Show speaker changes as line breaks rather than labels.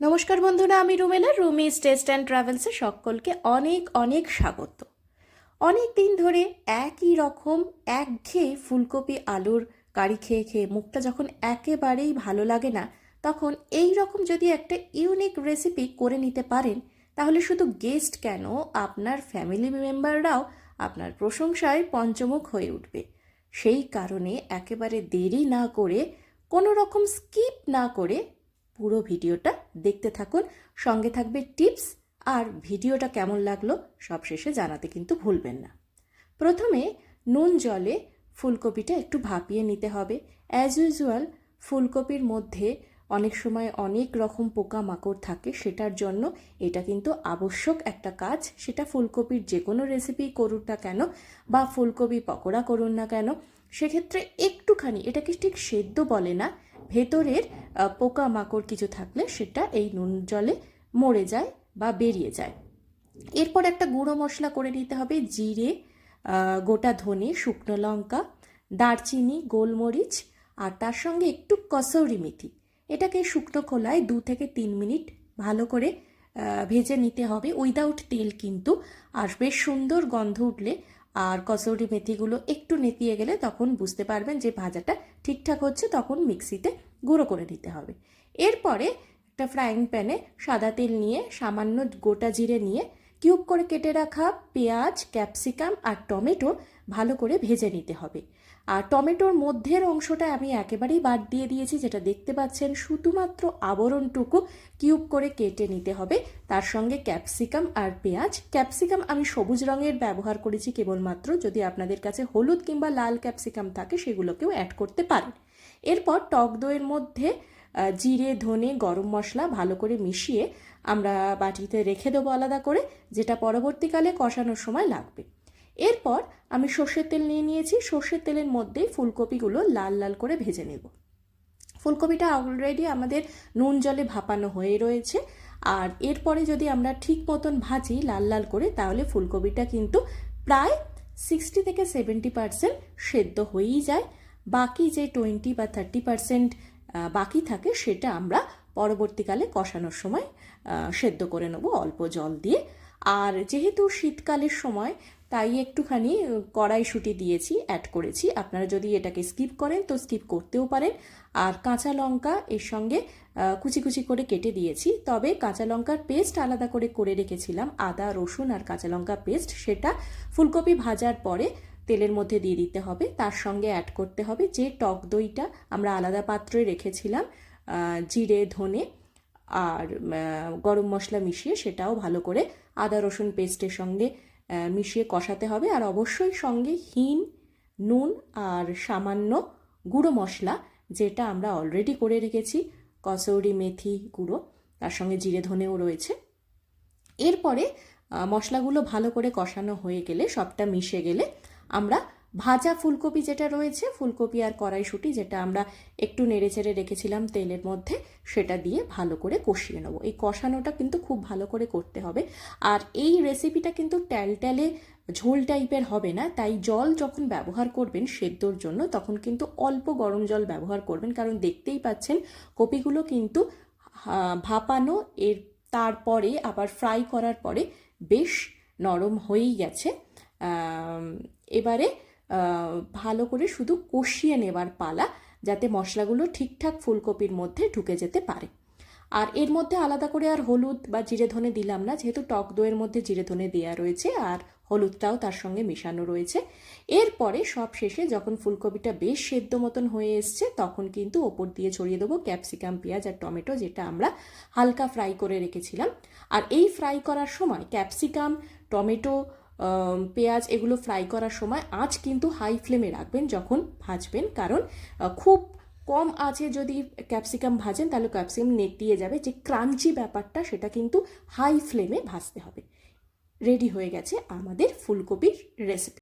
নমস্কার বন্ধুরা, আমি রুমেলা, রুমি টেস্ট অ্যান্ড ট্রাভেলসে সকলকে অনেক অনেক স্বাগত। অনেক দিন ধরে একই রকম একঘেয়ে ফুলকপি আলুর কারি খেয়ে খেয়ে মুখটা যখন একেবারেই ভালো লাগে না, তখন এই রকম যদি একটা ইউনিক রেসিপি করে নিতে পারেন, তাহলে শুধু গেস্ট কেন, আপনার ফ্যামিলি মেম্বাররাও আপনার প্রশংসায় পঞ্চমুখ হয়ে উঠবে। সেই কারণে একেবারে দেরি না করে, কোনো রকম স্কিপ না করে পুরো ভিডিওটা দেখতে থাকুন, সঙ্গে থাকবে টিপস, আর ভিডিওটা কেমন লাগল সবশেষে জানাতে কিন্তু ভুলবেন না। প্রথমে নুন জলে ফুলকপিটা একটু ভাপিয়ে নিতে হবে। অ্যাজ ইউজুয়াল ফুলকপির মধ্যে অনেক সময় অনেক রকম পোকামাকড় থাকে, সেটার জন্য এটা কিন্তু আবশ্যক একটা কাজ। সেটা ফুলকপির যে কোনো রেসিপি করুন না কেন, বা ফুলকপি পকোড়া করুন না কেন সেক্ষেত্রে একটুখানি এটাকে ঠিক সেদ্ধ বলে না ভেতরের আহ, পোকামাকড় কিছু থাকলে সেটা এই নুন জলে মরে যায় বা বেরিয়ে যায়। এরপর একটা গুঁড়ো মশলা করে নিতে হবে জিরে গোটা ধনে শুকনো লঙ্কা দারচিনি গোলমরিচ আর তার সঙ্গে একটু কসৌরি মেথি। এটাকে শুকনো খোলায় দু থেকে তিন মিনিট ভালো করে ভেজে নিতে হবে। উইদাউট তেল কিন্তু আর বেশ সুন্দর গন্ধ উঠলে আর কসৌরি মেথিগুলো একটু নেতিয়ে গেলে তখন বুঝতে পারবেন যে ভাজাটা ঠিকঠাক হচ্ছে, তখন মিক্সিতে গুঁড়ো করে দিতে হবে। এরপরে একটা ফ্রাইং প্যানে সাদা তেল নিয়ে সামান্য গোটা জিরে নিয়ে কিউব করে কেটে রাখা পেঁয়াজ, ক্যাপসিকাম আর টমেটো ভালো করে ভেজে নিতে হবে। আর টমেটোর মধ্যের অংশটা আমি একেবারেই বাদ দিয়ে দিয়েছি, যেটা দেখতে পাচ্ছেন শুধুমাত্র আবরণটুকু কিউব করে কেটে নিতে হবে। তার সঙ্গে ক্যাপসিকাম আর পেঁয়াজ। ক্যাপসিকাম আমি সবুজ রঙের ব্যবহার করেছি কেবলমাত্র, যদি আপনাদের কাছে হলুদ কিংবা লাল ক্যাপসিকাম থাকে, সেগুলোকেও অ্যাড করতে পারেন। এরপর টক দইয়ের মধ্যে জিরে, ধনে, গরম মশলা ভালো করে মিশিয়ে আমরা বাটিতে রেখে দেবো আলাদা করে, যেটা পরবর্তীকালে কষানোর সময় লাগবে। এরপর আমি সর্ষের তেল নিয়ে নিয়েছি। সর্ষের তেলের মধ্যেই ফুলকপিগুলো লাল লাল করে ভেজে নেব। ফুলকপিটা অলরেডি আমাদের নুন জলে ভাপানো হয়ে রয়েছে। আর এরপরে যদি আমরা ঠিক মতন ভাজি লাল লাল করে, তাহলে ফুলকপিটা কিন্তু প্রায় সিক্সটি থেকে সেভেন্টি পার্সেন্ট সেদ্ধ হয়েই যায়। বাকি যে টোয়েন্টি বা থার্টি পার্সেন্ট বাকি থাকে সেটা আমরা পরবর্তীকালে কষানোর সময় সেদ্ধ করে নেব অল্প জল দিয়ে। আর যেহেতু শীতকালের সময়, তাই একটুখানি কড়াইশুঁটি দিয়েছি অ্যাড করেছি। আপনারা যদি এটাকে স্কিপ করেন তো স্কিপ করতেও পারেন। আর কাঁচা লঙ্কা এর সঙ্গে কুচি কুচি করে কেটে দিয়েছি। তবে কাঁচা লঙ্কার পেস্ট আলাদা করে করে রেখেছিলাম। আদা, রসুন আর কাঁচা লঙ্কা পেস্ট সেটা ফুলকপি ভাজার পরে তেলের মধ্যে দিয়ে দিতে হবে। তার সঙ্গে অ্যাড করতে হবে যে টক দইটা আমরা আলাদা পাত্রে রেখেছিলাম জিরে, ধনে আর গরম মশলা মিশিয়ে সেটাও ভালো করে আদা, রসুন পেস্টের সঙ্গে মিশিয়ে কষাতে হবে। আর অবশ্যই সঙ্গে হিন নুন আর সামান্য গুঁড়ো মশলা যেটা আমরা অলরেডি করে রেখেছি, কসৌরি মেথি গুঁড়ো, তার সঙ্গে জিরে, ধনেও রয়েছে। এরপরে মশলাগুলো ভালো করে কষানো হয়ে গেলে, সবটা মিশে গেলে আমরা ভাজা ফুলকপি যেটা রয়েছে, ফুলকপি আর কড়াইশুঁটি যেটা আমরা একটু নেড়েচেড়ে রেখেছিলাম তেলের মধ্যে, সেটা দিয়ে ভালো করে কষিয়ে নেব। এই কষানোটা কিন্তু খুব ভালো করে করতে হবে। আর এই রেসিপিটা কিন্তু ট্যালট্যালে ঝোল টাইপের হবে না, তাই জল যখন ব্যবহার করবেন সেদ্ধর জন্য, তখন কিন্তু অল্প গরম জল ব্যবহার করবেন, কারণ দেখতেই পাচ্ছেন কপিগুলো কিন্তু ভাপানো, এর তারপরে আবার ফ্রাই করার পরে বেশ নরম হয়েই গেছে। এবারে ভালো করে শুধু কষিয়ে নেবার পালা যাতে মশলাগুলো ঠিকঠাক ফুলকপির মধ্যে ঢুকে যেতে পারে। আর এর মধ্যে আলাদা করে আর হলুদ বা জিরে ধনে দিলাম না, যেহেতু টক দইয়ের মধ্যে জিরে ধনে দেওয়া রয়েছে আর হলুদটাও তার সঙ্গে মেশানো রয়েছে। এরপরে সব শেষে যখন ফুলকপিটা বেশ সেদ্ধ মতন হয়ে এসছে, তখন কিন্তু ওপর দিয়ে ছড়িয়ে দেবো ক্যাপসিকাম, পেঁয়াজ আর টমেটো, যেটা আমরা হালকা ফ্রাই করে রেখেছিলাম। আর এই ফ্রাই করার সময় ক্যাপসিকাম, টমেটো পেঁয়াজ এগুলো ফ্রাই করার সময় আঁচ কিন্তু হাই ফ্লেমে রাখবেন যখন ভাজবেন। কারণ খুব কম আছে যদি ক্যাপসিকাম ভাজেন তাহলে ক্যাপসিকাম নেটিয়ে যাবে। যে ক্রাঞ্চি ব্যাপারটা সেটা কিন্তু হাই ফ্লেমে ভাজতে হবে। রেডি হয়ে গেছে আমাদের ফুলকপির রেসিপি